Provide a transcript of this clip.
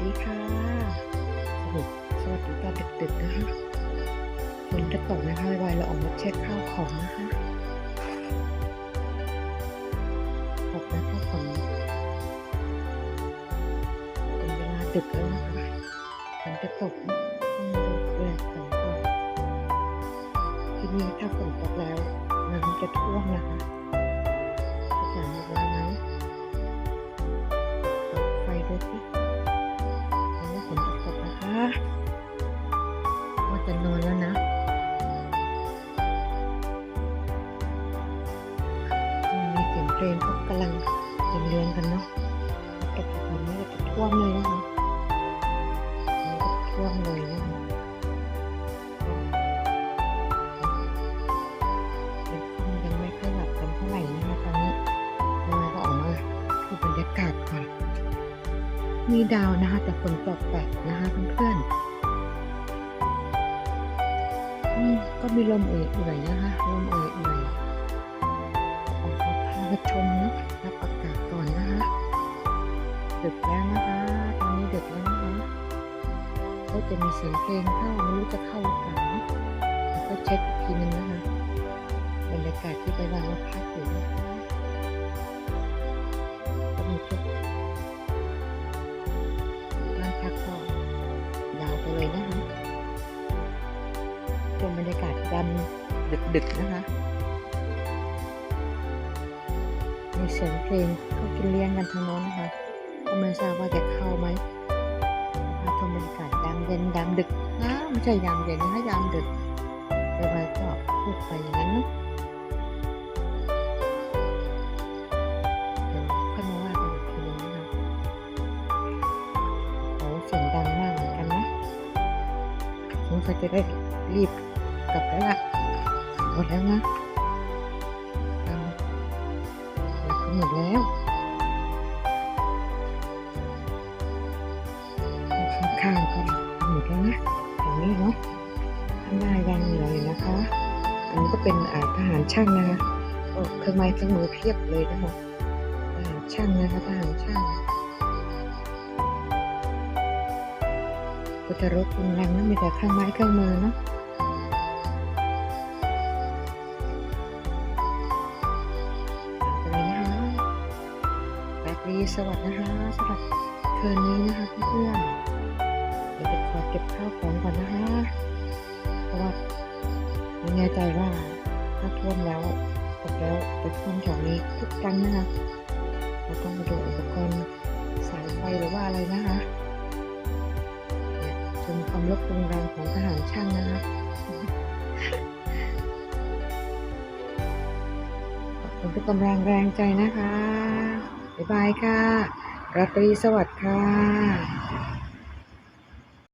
ดีค่ะสวัสดีสวัสดีตอนดึกๆนะคะฝนจะตกนะคะไวๆเราออกมาเช็คข้าวของนะคะตกนะข้าวของเป็นเวลาดึกแล้วนะคะฝนจะตกต้องดูแลของก่อนทีนี่ถ้าฝนตกแล้วน้ำจะท่วมนะคะจะถามว่าไหม เสียงเพลงเขากำลังเรียนเรียนกันเนาะตกแบบนี้ก็จะท่วมเลยนะคะอันนี้ก็ท่วมเลยนะคะเด็กคงยังไม่ค่อยหลับกันเท่าไหร่นะคะตอนนี้ยังไงก็ออกมาดูบรรยากาศก่อนมีดาวนะคะแต่ฝนตกแปะนะคะเพื่อนๆก็มีลมเอื่อยๆนะคะลมเอื่อยๆออก มาพามาชมนะรับอากาศก่อนนะคะดึกแล้วนะคะ ตอนนี้ดึกแล้วนะคะก็จะมีเสียงเพลงเข้าไม่รู้จะเข้าหรือเปล่าแล้วก็เช็คอีกทีนึงนะคะบรรยากาศที่ไปวางแล้วพักอยู่นะคะก็มีพวกบ้านพักก็ยาวไปเลยนะคะชมบรรยากาศยามดึกๆนะคะ มีเสียงเพลงเขากินเลี้ยงกันทางโน้นนะคะก็ไม่ทราบว่าจะเข้าไหมนะคะชมบรรยากาศยามเย็นยามดึกนะไม่ใช่ยามเย็นนะคะยามดึกเดี๋ยวไปก็พูดไปอย่างนั้นนะเดี๋ยวค่อยมาว่ากันอีกทีนึงนะคะโอ้เสียงดังมากเหมือนกันนะสงสัยจะได้รีบกลับแล้วล่ะหมดแล้วนะ หมดแล้วข้างๆก็หมดแล้วนะตรงนี้เนาะข้างหน้ายังเหลืออยู่นะคะ อันนี้ก็เป็นอาทหารช่างนะคะเครื่องไม้เครื่องมือเพียบเลยนะคะทหารช่างนะคะทหารช่างก็จะรถรุนแรงนะมีแต่เครื่องไม้เครื่องมือเนาะ สวัสดีนะคะสำหรับคืนนี้นะคะเพื่อนเดี๋ยวจะขอเก็บข้าวของก่อนนะคะ เพราะว่าไม่แน่ใจว่าถ้าท่วมแล้วตกแล้วจะท่วมแถวนี้ทุกครั้งนะคะเราต้องมาดูอุปกรณ์สายไฟหรือว่าอะไรนะคะชมความลบรุงรังของทหารช่างนะคะขอบคุณทุกกำลังแรงใจนะคะ บายค่ะราตรีสวัสดิ์ค่ะ